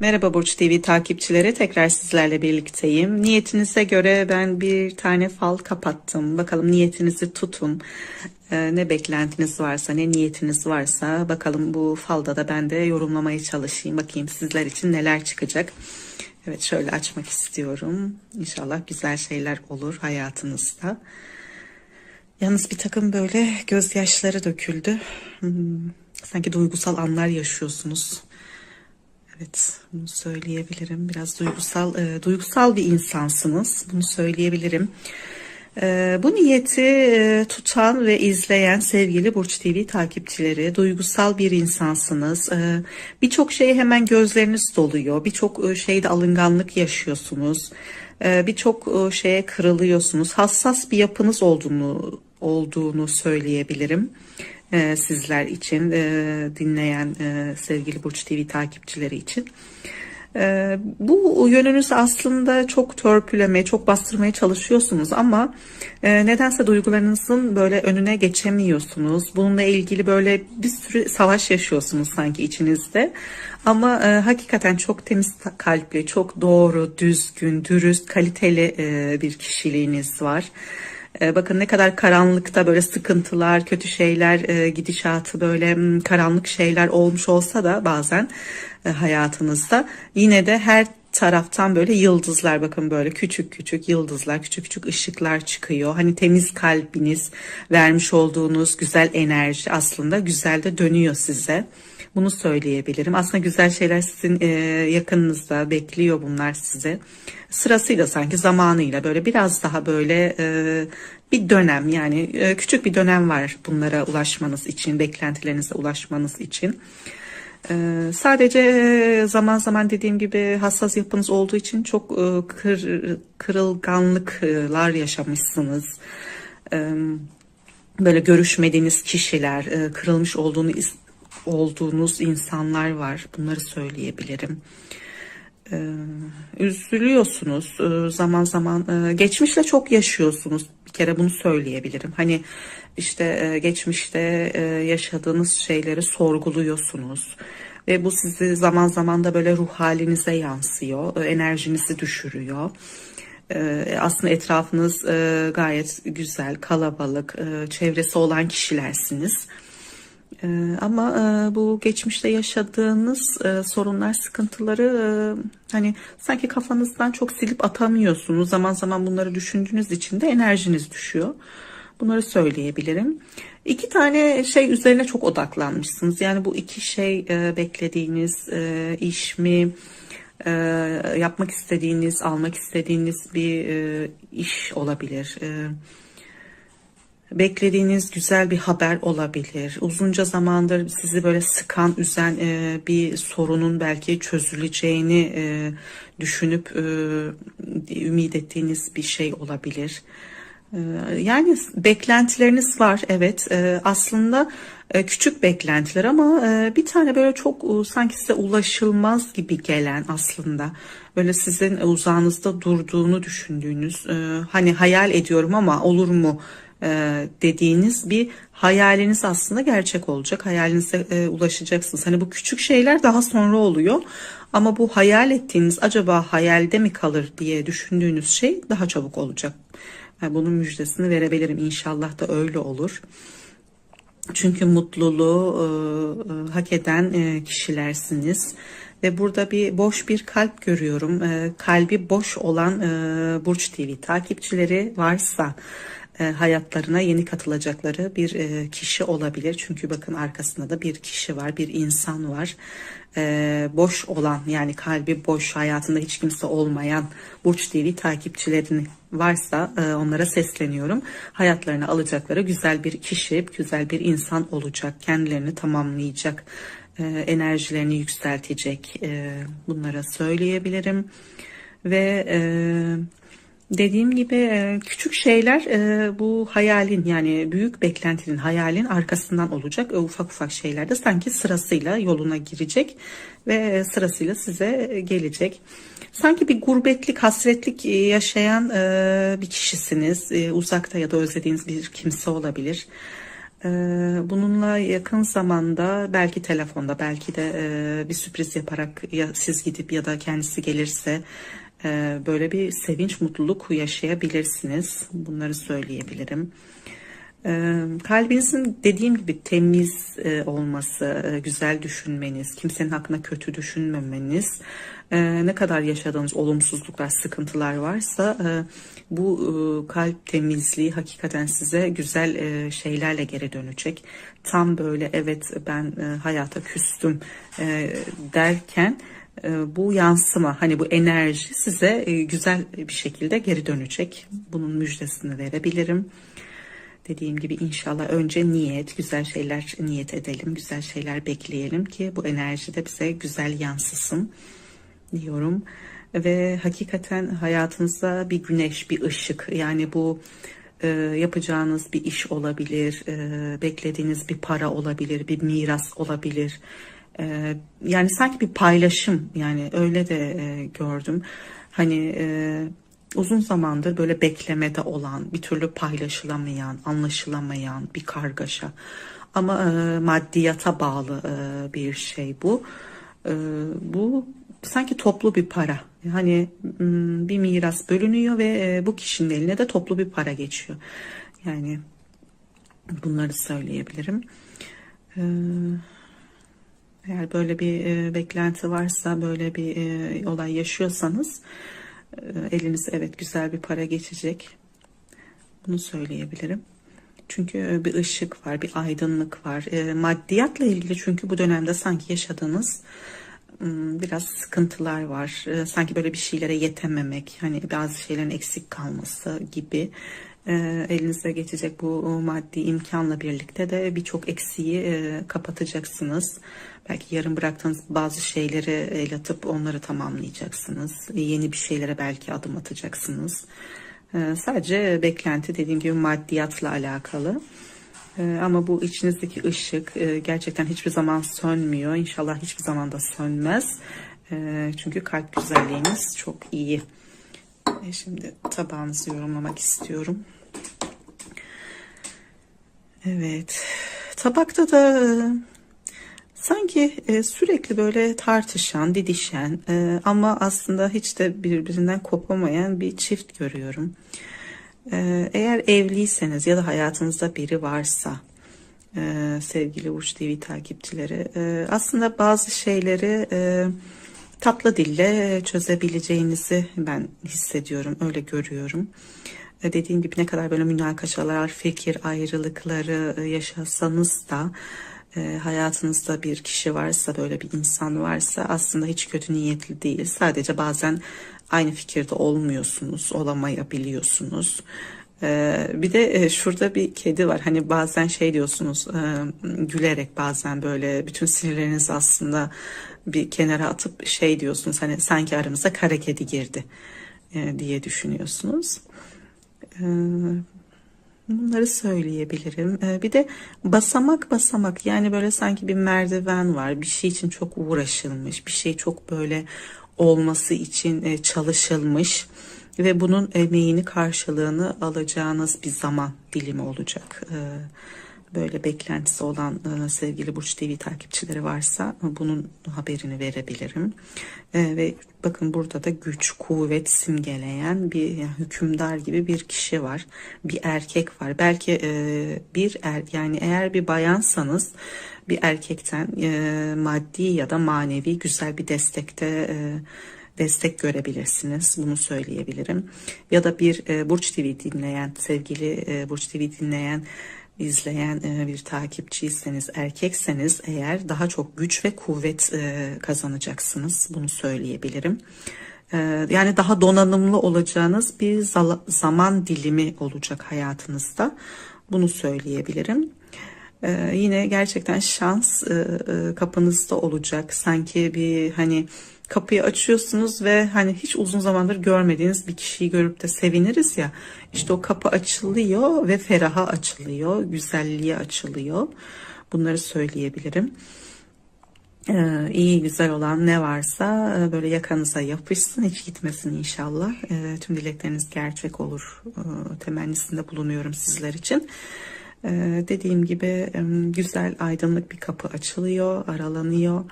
Merhaba Burç TV takipçileri tekrar sizlerle birlikteyim. Niyetinize göre ben bir tane fal kapattım. Bakalım niyetinizi tutun. Ee, ne beklentiniz varsa, ne niyetiniz varsa bakalım bu falda da ben de yorumlamaya çalışayım. Bakayım sizler için neler çıkacak. Evet şöyle açmak istiyorum. İnşallah güzel şeyler olur hayatınızda. Yalnız bir takım böyle gözyaşları döküldü. Hmm, sanki duygusal anlar yaşıyorsunuz. Evet, bunu söyleyebilirim. Biraz duygusal, e, duygusal bir insansınız. Bunu söyleyebilirim. E, bu niyeti e, tutan ve izleyen sevgili Burç TV takipçileri, duygusal bir insansınız. E, Birçok şeye hemen gözleriniz doluyor. Birçok e, şeyde alınganlık yaşıyorsunuz. E, Birçok e, şeye kırılıyorsunuz. Hassas bir yapınız olduğunu olduğunu söyleyebilirim e, sizler için e, dinleyen e, sevgili Burç TV takipçileri için. E, bu yönünüz aslında çok törpüleme, çok bastırmaya çalışıyorsunuz ama e, nedense duygularınızın böyle önüne geçemiyorsunuz. Bununla ilgili böyle bir sürü savaş yaşıyorsunuz sanki içinizde. Ama e, hakikaten çok temiz kalpli, çok doğru, düzgün, dürüst, kaliteli e, bir kişiliğiniz var. E, bakın ne kadar karanlıkta böyle sıkıntılar, kötü şeyler, e, gidişatı böyle karanlık şeyler olmuş olsa da bazen e, hayatınızda yine de her taraftan böyle yıldızlar bakın böyle küçük küçük yıldızlar, küçük küçük ışıklar çıkıyor. Hani temiz kalbiniz, vermiş olduğunuz güzel enerji aslında güzel de dönüyor size. Bunu söyleyebilirim. Aslında güzel şeyler sizin e, yakınınızda bekliyor bunlar size. Sırasıyla sanki zamanıyla böyle biraz daha böyle e, bir dönem yani e, küçük bir dönem var bunlara ulaşmanız için, beklentilerinize ulaşmanız için. Ee, sadece zaman zaman dediğim gibi hassas yapınız olduğu için çok e, kır, kırılganlıklar yaşamışsınız. Ee, böyle görüşmediğiniz kişiler, e, kırılmış olduğunu olduğunuz insanlar var. Bunları söyleyebilirim. Ee, üzülüyorsunuz. Ee, zaman zaman e, geçmişle çok yaşıyorsunuz. Bir kere bunu söyleyebilirim. Hani işte e, geçmişte e, yaşadığınız şeyleri sorguluyorsunuz. Ve bu sizi zaman zaman da böyle ruh halinize yansıyor. Enerjinizi düşürüyor. Aslında etrafınız gayet güzel kalabalık çevresi olan kişilersiniz ee, ama e, bu geçmişte yaşadığınız e, sorunlar, sıkıntıları e, hani sanki kafanızdan çok silip atamıyorsunuz. Zaman zaman bunları düşündüğünüz için de enerjiniz düşüyor. Bunları söyleyebilirim. İki tane şey üzerine çok odaklanmışsınız. Yani bu iki şey beklediğiniz iş mi, yapmak istediğiniz, almak istediğiniz bir iş olabilir beklediğiniz güzel bir haber olabilir. Uzunca zamandır sizi böyle sıkan, üzen e, bir sorunun belki çözüleceğini e, düşünüp e, ümit ettiğiniz bir şey olabilir. E, yani beklentileriniz var evet e, aslında e, küçük beklentiler ama e, bir tane böyle çok e, sanki size ulaşılmaz gibi gelen aslında böyle sizin uzağınızda durduğunu düşündüğünüz e, hani hayal ediyorum ama olur mu e, dediğiniz bir hayaliniz aslında gerçek olacak. Hayalinize e, ulaşacaksınız. Hani bu küçük şeyler daha sonra oluyor. Ama bu hayal ettiğiniz acaba hayalde mi kalır diye düşündüğünüz şey daha çabuk olacak. Yani bunun müjdesini verebilirim. İnşallah da öyle olur. Çünkü mutluluğu e, e, hak eden e, kişilersiniz. Ve burada bir boş bir kalp görüyorum. E, kalbi boş olan e, Burç TV takipçileri varsa e, hayatlarına yeni katılacakları bir e, kişi olabilir. Çünkü bakın arkasında da bir kişi var, bir insan var. E, boş olan yani kalbi boş, hayatında hiç kimse olmayan Burç TV takipçilerini varsa onlara sesleniyorum. Hayatlarına alacakları güzel bir kişi, güzel bir insan olacak. Kendilerini tamamlayacak, enerjilerini yükseltecek. Bunlara söyleyebilirim. Ve Dediğim gibi e, küçük şeyler e, bu hayalin yani büyük beklentinin hayalin arkasından olacak. Ufak ufak şeyler de sanki sırasıyla yoluna girecek ve sırasıyla size gelecek. Sanki bir gurbetlik, hasretlik yaşayan e, bir kişisiniz. Uzakta ya da özlediğiniz bir kimse olabilir. Bununla yakın zamanda belki telefonda belki de e, bir sürpriz yaparak ya siz gidip ya da kendisi gelirse e, böyle bir sevinç, mutluluk yaşayabilirsiniz. Bunları söyleyebilirim. Ee, Kalbinizin dediğim gibi temiz e, olması, e, güzel düşünmeniz, kimsenin hakkında kötü düşünmemeniz, e, ne kadar yaşadığınız olumsuzluklar, sıkıntılar varsa bu kalp temizliği hakikaten size güzel şeylerle geri dönecek. Tam böyle evet ben hayata küstüm derken bu yansıma hani bu enerji size e, güzel bir şekilde geri dönecek. Bunun müjdesini verebilirim. Dediğim gibi inşallah önce niyet, güzel şeyler niyet edelim, güzel şeyler bekleyelim ki bu enerji de bize güzel yansısın diyorum. Ve hakikaten hayatınızda bir güneş, bir ışık yani bu e, yapacağınız bir iş olabilir, e, beklediğiniz bir para olabilir, bir miras olabilir. E, yani sanki bir paylaşım yani öyle de e, gördüm. Hani e, uzun zamandır böyle beklemede olan, bir türlü paylaşılamayan, anlaşılamayan bir kargaşa. Ama e, maddiyata bağlı e, bir şey bu. E, bu sanki toplu bir para. Hani m, bir miras bölünüyor ve e, bu kişinin eline de toplu bir para geçiyor. Yani bunları söyleyebilirim. E, eğer böyle bir e, beklenti varsa, böyle bir e, olay yaşıyorsanız e, elinize evet güzel bir para geçecek. Bunu söyleyebilirim. Çünkü e, bir ışık var, bir aydınlık var. E, maddiyatla ilgili çünkü bu dönemde sanki yaşadığınız biraz sıkıntılar var. E, sanki böyle bir şeylere yetememek, hani bazı şeylerin eksik kalması gibi. E, elinize geçecek bu maddi imkanla birlikte de birçok eksiği e, kapatacaksınız. Belki yarım bıraktığınız bazı şeyleri el atıp onları tamamlayacaksınız. Yeni bir şeylere belki adım atacaksınız. E, sadece beklenti dediğim gibi maddiyatla alakalı. E, ama bu içinizdeki ışık e, gerçekten hiçbir zaman sönmüyor. İnşallah hiçbir zaman da sönmez. E, çünkü kalp güzelliğiniz çok iyi. E, şimdi tabağınızı yorumlamak istiyorum. Evet. Tabakta da sanki e, sürekli böyle tartışan, didişen e, ama aslında hiç de birbirinden kopamayan bir çift görüyorum. E, eğer evliyseniz ya da hayatınızda biri varsa e, sevgili Uç TV takipçileri e, aslında bazı şeyleri e, tatlı dille çözebileceğinizi ben hissediyorum, öyle görüyorum. E, dediğim gibi ne kadar böyle münakaşalar, fikir ayrılıkları e, yaşasanız da e, hayatınızda bir kişi varsa, böyle bir insan varsa aslında hiç kötü niyetli değil. Sadece bazen aynı fikirde olmuyorsunuz, olamayabiliyorsunuz. Ee, bir de e, şurada bir kedi var. Hani bazen şey diyorsunuz e, gülerek bazen böyle bütün sinirlerinizi aslında bir kenara atıp şey diyorsunuz hani sanki aramıza kara kedi girdi e, diye düşünüyorsunuz. Ee, bunları söyleyebilirim. Ee, bir de basamak basamak yani böyle sanki bir merdiven var. Bir şey için çok uğraşılmış. Bir şey çok böyle olması için e, çalışılmış ve bunun emeğini karşılığını alacağınız bir zaman dilimi olacak. Ee, böyle beklentisi olan e, sevgili Burç TV takipçileri varsa bunun haberini verebilirim. E, ve bakın burada da güç, kuvvet simgeleyen bir yani hükümdar gibi bir kişi var. Bir erkek var. Belki e, bir er yani eğer bir bayansanız bir erkekten e, maddi ya da manevi güzel bir destekte e, destek görebilirsiniz. Bunu söyleyebilirim. Ya da bir e, Burç TV dinleyen, sevgili e, Burç TV dinleyen izleyen e, bir takipçiyseniz, erkekseniz eğer daha çok güç ve kuvvet e, kazanacaksınız. Bunu söyleyebilirim. E, yani daha donanımlı olacağınız bir zaman dilimi olacak hayatınızda. Bunu söyleyebilirim. Yine gerçekten şans kapınızda olacak. Sanki bir hani kapıyı açıyorsunuz ve hani hiç uzun zamandır görmediğiniz bir kişiyi görüp de seviniriz ya. İşte o kapı açılıyor ve feraha açılıyor, güzelliğe açılıyor. Bunları söyleyebilirim. Ee, iyi güzel olan ne varsa e, böyle yakanıza yapışsın hiç gitmesin inşallah. Ee, tüm dilekleriniz gerçek olur. Ee, temennisinde bulunuyorum sizler için. Ee, dediğim gibi güzel aydınlık bir kapı açılıyor, aralanıyor.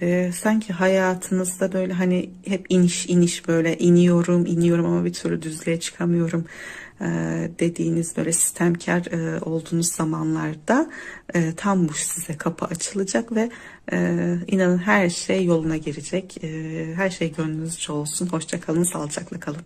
Ve sanki hayatınızda böyle hani hep iniş iniş böyle iniyorum iniyorum ama bir türlü düzlüğe çıkamıyorum e, dediğiniz böyle sistemkar e, olduğunuz zamanlarda e, tam bu size kapı açılacak ve e, inanın her şey yoluna girecek. E, her şey gönlünüzce olsun. Hoşça kalın, sağlıcakla kalın.